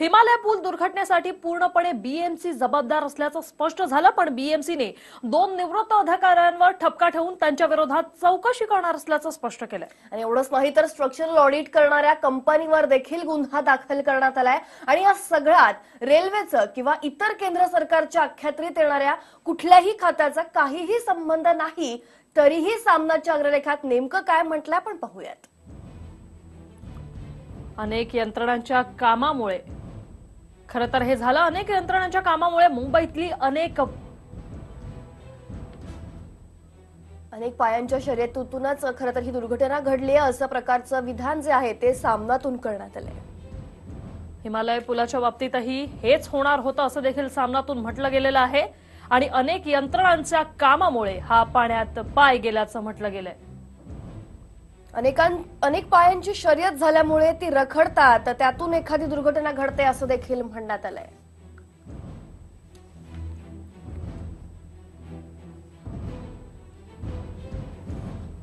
हिमालय पूल दुर्घटनेसाठी पूर्णपणे बीएमसी जबाबदार असल्याचं स्पष्ट झालं पण बीएमसीने दोन निवृत्त अधिकाऱ्यांवर ठपका ठेवून त्यांच्या विरोधात चौकशी करणार असल्याचं स्पष्ट केलंय आणि एवढंच नाही तर स्ट्रक्चरल ऑडिट करणाऱ्या कंपनीवर देखील गुन्हा दाखल करण्यात आलाय. आणि या सगळ्यात रेल्वेचं किंवा इतर केंद्र सरकारच्या अख्यात्रीत येणाऱ्या कुठल्याही खात्याचा काहीही संबंध नाही तरीही सामनाच्या अग्रलेखात नेमकं काय म्हटलंय आपण पाहूयात. अनेक यंत्रणांच्या कामामुळे खरं तर हे झालं. अनेक यंत्रणांच्या कामामुळे मुंबईतली अनेक अनेक पायांच्या शर्यतीतूनच खरं तर ही दुर्घटना घडली आहे. असं प्रकारचं विधान जे आहे ते सामनातून करण्यात आलंय. हिमालय पुलाच्या बाबतीतही हेच होणार होतं असं देखील सामनातून म्हटलं गेलेलं आहे. आणि अनेक यंत्रणांच्या कामामुळे हा पाण्यात पाय गेल्याचं म्हटलं गेलंय. अनेकां अनेक पायांची शर्यत झाल्यामुळे ती रखडतात त्यातून एखादी दुर्घटना घडते असं देखील म्हणण्यात आलंय.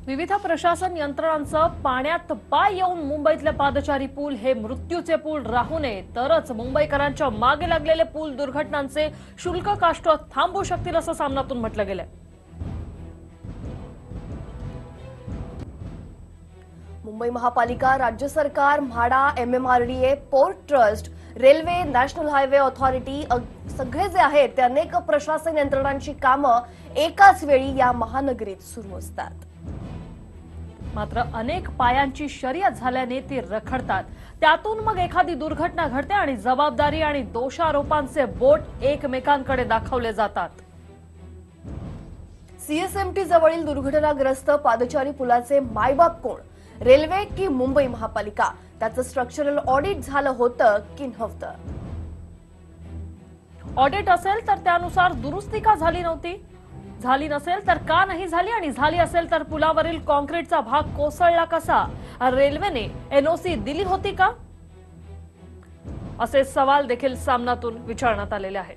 विविध प्रशासन यंत्रणांचं पाण्यात पाय येऊन मुंबईतले पादचारी पूल हे मृत्यूचे पूल राहू नये तरच मुंबईकरांच्या मागे लागलेले पूल दुर्घटनांचे शुल्क काष्ट थांबू शकतील असं सामनातून म्हटलं गेलंय. मुंबई महापालिका राज्य सरकार MHADA MMRDA port trust railway national highway authority सगळे जे आहेत ते अनेक प्रशासन यंत्रणांची कामं एकाच वेळी या महानगरीत सुरू असतात. मात्र अनेक पायांची शर्यत झाल्याने ती रखडतात. त्यातून मग एखादी दुर्घटना घडते आणि जबाबदारी आणि दोषारोपांचे बोट एकमेकांकडे दाखवले जातात. सीएसएमटी जवळील दुर्घटनाग्रस्त पादचारी पुलाचे मायबाप कोण? रेल्वे की मुंबई महापालिका. त्याचं स्ट्रक्चरल ऑडिट झालं होतं की नव्हतं? ऑडिट असेल तर त्यानुसार दुरुस्ती का झाली नव्हती. झाली नसेल तर का नाही झाली आणि झाली असेल तर पुलावरील कॉन्क्रीटचा भाग कोसळला कसा? रेल्वेने एनओसी दिली होती का? असे सवाल देखील सामनातून विचारण्यात आलेले आहेत.